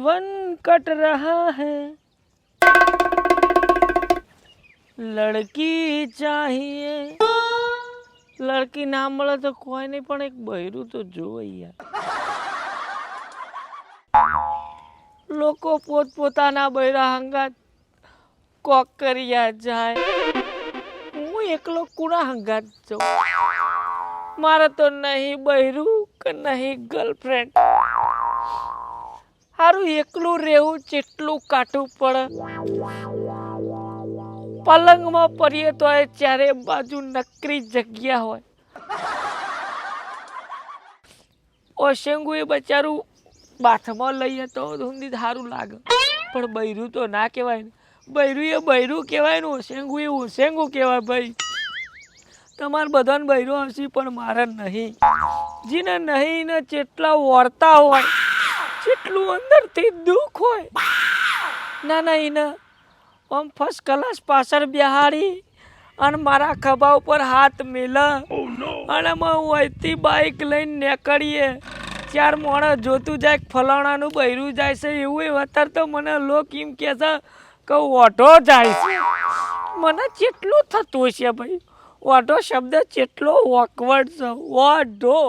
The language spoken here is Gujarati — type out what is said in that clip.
जीवन कट रहा है લડકી ચાહીએ લડકી ના મળે તો કોઈ નહીં પણ એક બૈરું તો જોવે યાર લોકો પોતપોતાના બૈરા હંગાત કોક કર્યા જાય હું એકલો કુણા હંગાત જાઉં મારે તો નહીં બૈરું કે નહીં ગર્લફ્રેન્ડ સારું એકલું રહેવું જેટલું કાઠું પડે પલંગમાં પડીએ તો એ ચારે બાજુ નકરી જગ્યા હોય. ઓશેંગુ એ બચારું બાથમાં લઈએ તો ઊંધી સારું લાગે. પણ બૈરું તો ના કહેવાય ને. બૈરું એ બૈરું કહેવાય ને ઓશેંગુ એ ઓશેંગુ કહેવાય ભાઈ. તમારે બધાને બૈરું હશે પણ મારે નહીં. જેને નહીં ને જેટલા વળતા હોય. જેટલું અંદરથી દુઃખ હોય. ના ના એને આમ ફર્સ્ટ ક્લાસ પાછળ બિહારી અને મારા ખભા ઉપર હાથ મેલા. અને અમે અહીંથી બાઈક લઈને નીકળીએ. ચાર મોણા જોતું જાય ફલાણાનું બૈરું જાય છે એવું અત્યારે તો મને લોક એમ કહે છે કે ઓઢો જાય છે. મને કેટલું થતું હશે ભાઈ ઓઢો શબ્દ કેટલો ઓકવર્ડ છે. ઓઢો.